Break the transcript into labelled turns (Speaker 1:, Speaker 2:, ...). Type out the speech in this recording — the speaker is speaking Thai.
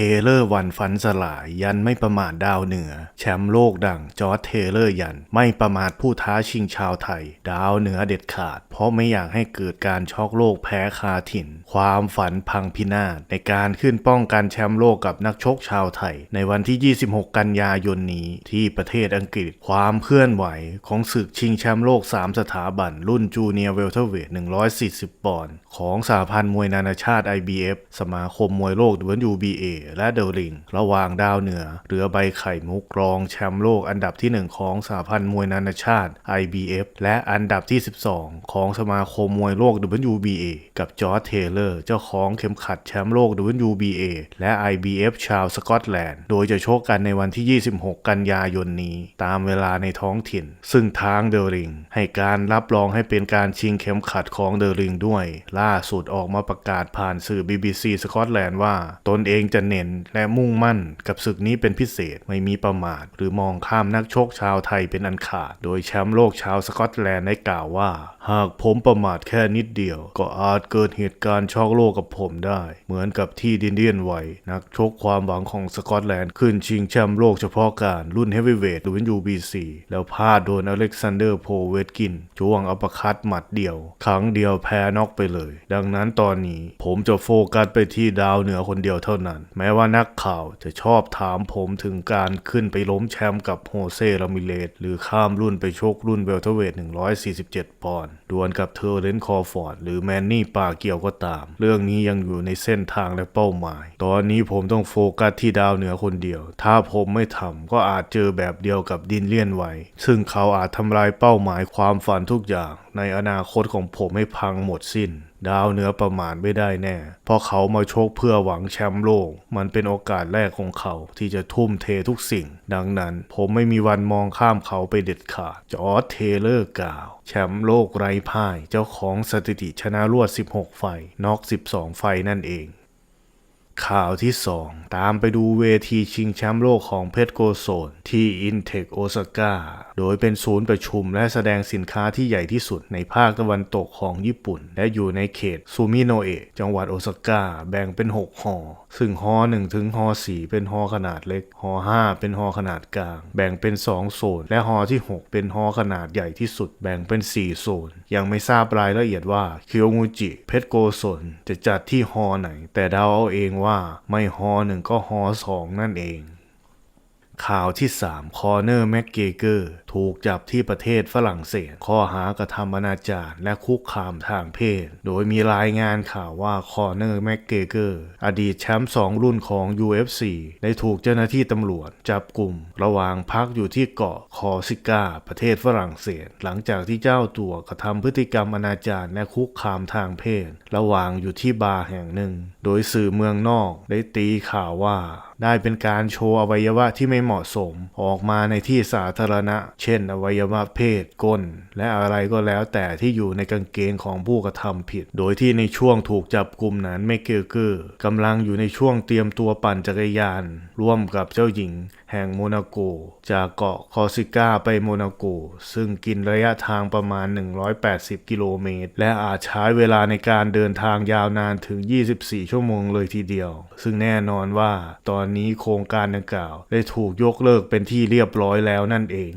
Speaker 1: เทเลอร์วันฝันสลายยันไม่ประมาทดาวเหนือ แชมป์โลกดังจอร์จเทเลอร์ยันไม่ประมาทผู้ท้าชิงชาวไทย ดาวเหนือเด็ดขาด เพราะไม่อยากให้เกิดการช็อกโลกแพ้คาถิ่น ความฝันพังพินาศในการขึ้นป้องกันแชมป์โลกกับนักชกชาวไทย ในวันที่ 26 กันยายนนี้ที่ประเทศอังกฤษ ความเคลื่อนไหวของศึกชิงแชมป์โลก 3 สถาบัน รุ่นจูเนียร์เวลเทอร์เวท140 ปอนด์ของสหพันธ์มวยนานาชาติ IBF สมาคมมวยโลก WBA และเดลริง ระหว่างดาวเหนือเรือใบไข่มุกรองแชมป์โลกอันดับที่ 1 ของสหพันธ์มวยนานาชาติ IBF และอันดับที่ 12 ของสมาคมมวยโลก WBA กับจอร์จเทเลอร์ เจ้าของเข็มขัดแชมป์โลก WBA และ IBF ชาวสกอตแลนด์ โดยจะโชกกันในวันที่ 26 กันยายนนี้ ตามเวลาในท้องถิ่น ซึ่งทางเดลริง ให้การรับรองให้เป็นการชิงเข็มขัดของเดลริงด้วย ล่าสุดออกมาประกาศผ่านสื่อ BBC สกอตแลนด์ว่า ตนเองจะเน้นและมุ่งมั่นกับศึกนี้เป็นพิเศษไม่มีประมาท หรือมองข้ามนักชกชาวไทยเป็นอันขาด โดยแชมป์โลกชาวสกอตแลนด์ได้กล่าวว่า หากผมประมาทแค่นิดเดียว ก็อาจเกิดเหตุการณ์ช็อกโลกกับผมได้ เหมือนกับที่ดินเดียนไวนักชกความหวังของสกอตแลนด์ขึ้นชิงแชมป์โลกเฉพาะการรุ่นเฮฟวีเวทหรือ WBC แล้วพลาดโดนอเล็กซานเดอร์โพเวตกินจ้วงอัปคัตหมัดเดียว ครั้งเดียวแพ้น็อกไปเลย ดังนั้นตอนนี้ผมจะโฟกัสไปที่ดาวเหนือคนเดียวเท่านั้น แม้ว่านักข่าวจะชอบถามผมถึงการขึ้นไปล้มแชมป์กับโฮเซรามิเลสหรือข้ามรุ่นไปชกรุ่นเวลเทอร์เวท147 ปอนด์ดวลกับเทอร์เรนคอฟอร์ดหรือแมนนี่ปาเกียวก็ตาม เรื่องนี้ยังอยู่ในเส้นทางและเป้าหมาย ตอนนี้ผมต้องโฟกัสที่ดาวเหนือคนเดียว ถ้าผมไม่ทำก็อาจเจอแบบเดียวกับดินเลียนไว้ซึ่งเขาอาจทำลายเป้าหมายความฝันทุกอย่าง ในอนาคตของผมให้พังหมดสิ้น ดาวเหนือประมาณไม่ได้แน่ เพราะเขามาชกเพื่อหวังแชมป์โลก มันเป็นโอกาสแรกของเขาที่จะทุ่มเททุกสิ่ง ดังนั้นผมไม่มีวันมองข้ามเขาไปเด็ดขาด จอร์ดเทเลอร์กล่าว แชมป์โลกไร้พ่าย เจ้าของสถิติชนะรวด 16 ไฟ น็อก 12 ไฟนั่นเอง ข่าวที่ 2 ตามไปดูเวทีชิงแชมป์โลกของเพชรโกโซนที่ Intech โอซาก้าโดยเป็นศูนย์ประชุมและแสดงสินค้าที่ใหญ่ที่สุดในภาคตะวันตกของญี่ปุ่น และอยู่ในเขตซูมิโนเอะจังหวัดโอซาก้าแบ่งเป็น 6 หอ ซึ่งหอ1ถึงหอ4เป็นหอขนาดเล็กหอ5เป็นหอขนาดกลาง แบ่งเป็น 2 โซน และหอที่ 6 เป็นหอขนาดใหญ่ที่สุด แบ่งเป็น 4 โซน ยังไม่ทราบรายละเอียดว่าคียวงูจิเพชรโกโซนจะจัดที่หอไหน แต่เดาเอาเองว่าไม่หอหนึ่งก็หอสองนั่นเอง ข่าวที่ 3 คอเนอร์แม็กเกเกอร์ ถูกจับที่ประเทศฝรั่งเศส ข้อหากระทำอนาจารและคุกคามทางเพศ โดยมีรายงานข่าวว่าคอเนอร์แม็กเกเกอร์อดีตแชมป์สองรุ่นของ UFC ได้ถูกเจ้าหน้าที่ตำรวจ จับกลุ่ม ระหว่างพักอยู่ที่เกาะคอร์ซิก้า ประเทศฝรั่งเศส หลังจากที่เจ้าตัวกระทำพฤติกรรมอนาจารและคุกคามทางเพศ ระหว่างอยู่ที่บาร์แห่งหนึ่ง โดยสื่อเมืองนอกได้ตีข่าวว่า ได้เป็นการโชว์อวัยวะที่ไม่เหมาะสมออกมาในที่สาธารณะ เช่น อวัยวะเพศก้น และอะไรก็แล้วแต่ที่อยู่ในกางเกงของผู้กระทำผิด โดยที่ในช่วงถูกจับกลุ่มนั้นเมเกอร์ก์กำลังอยู่ในช่วงเตรียมตัวปั่นจักรยาน ร่วมกับเจ้าหญิง แห่งโมนาโก จากเกาะคอสิก้าไปโมนาโก ซึ่งกินระยะทางประมาณ 180 กิโลเมตร และอาจใช้เวลาในการเดินทางยาวนานถึง 24 ชั่วโมงเลยทีเดียว ซึ่งแน่นอนว่าตอนนี้โครงการดังกล่าว ได้ถูกยกเลิกเป็นที่เรียบร้อยแล้วนั่นเอง